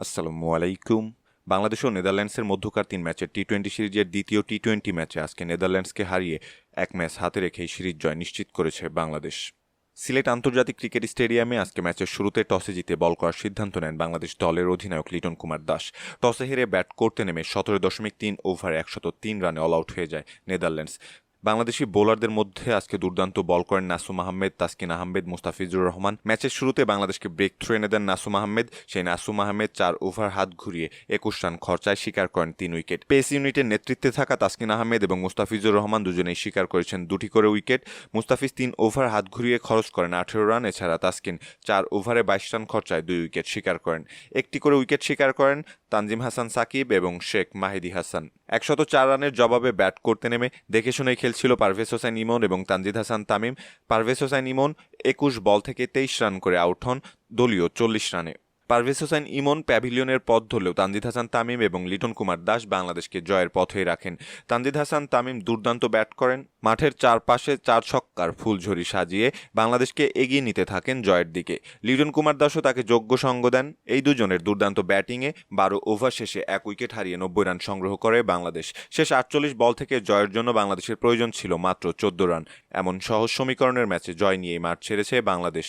আসসালামু আলাইকুম। বাংলাদেশ ও নেদারল্যান্ডসের মধ্যকার তিন ম্যাচের টি টোয়েন্টি সিরিজের দ্বিতীয় টি টোয়েন্টি ম্যাচে আজকে নেদারল্যান্ডসকে হারিয়ে এক ম্যাচ হাতে রেখেই সিরিজ জয় নিশ্চিত করেছে বাংলাদেশ। সিলেট আন্তর্জাতিক ক্রিকেট স্টেডিয়ামে আজকে ম্যাচের শুরুতে টসে জিতে বল করার সিদ্ধান্ত নেন বাংলাদেশ দলের অধিনায়ক লিটন কুমার দাস। টসে হেরে ব্যাট করতে নেমে সতেরো দশমিক তিন ওভারে একশত তিন রানে অল আউট হয়ে যায় নেদারল্যান্ডস। বাংলাদেশি বোলারদের মধ্যে আজকে দুর্দান্ত বল করেন নাসুম আহমেদ, তাসকিন আহমেদ, মুস্তাফিজুর রহমান। ম্যাচের শুরুতে বাংলাদেশকে ব্রেক থ্রু এনে দেন নাসুম আহমেদ। সেই নাসুম আহমেদ চার ওভার হাত ঘুরিয়ে একুশ রান খরচায় স্বীকার করেন তিন উইকেট। পেস ইউনিটের নেতৃত্বে থাকা তাসকিন আহমেদ এবং মুস্তাফিজুর রহমান দুজনেই স্বীকার করেছেন দুটি করে উইকেট। মুস্তাফিজ তিন ওভার হাত ঘুরিয়ে খরচ করেন আঠেরো রান, এছাড়া তাসকিন চার ওভারে বাইশ রান খরচায় দুই উইকেট শিকার করেন। একটি করে উইকেট শিকার করেন তানজিম হাসান সাকিব এবং শেখ মাহিদি হাসান। একশত চার রানের জবাবে ব্যাট করতে নেমে দেখে শুনেই খেলছিল পারভেজ হোসেন ইমন এবং তানজিদ হাসান তামিম। পারভেজ হোসেন ইমন একুশ বল থেকে তেইশ রান করে আউট হন, দলীয় চল্লিশ রানে। পারভেজ হোসেন ইমন প্যাভিলিয়নের পথ ধরলেও তানজিদ হাসান তামিম এবং লিটন কুমার দাস বাংলাদেশকে জয়ের পথেই রাখেন। তানজিদ হাসান তামিম দুর্দান্ত ব্যাট করেন, মাঠের চারপাশে চার ছক্কার ফুলঝুরি সাজিয়ে বাংলাদেশকে এগিয়ে নিতে থাকেন জয়ের দিকে। লিটন কুমার দাসও তাকে যোগ্য সঙ্গ দেন। এই দুজনের দুর্দান্ত ব্যাটিংয়ে বারো ওভার শেষে এক উইকেট হারিয়ে নব্বই রান সংগ্রহ করে বাংলাদেশ। শেষ আটচল্লিশ বল থেকে জয়ের জন্য বাংলাদেশের প্রয়োজন ছিল মাত্র চোদ্দ রান। এমন সহজ সমীকরণের ম্যাচে জয় নিয়েই মাঠ ছেড়েছে বাংলাদেশ।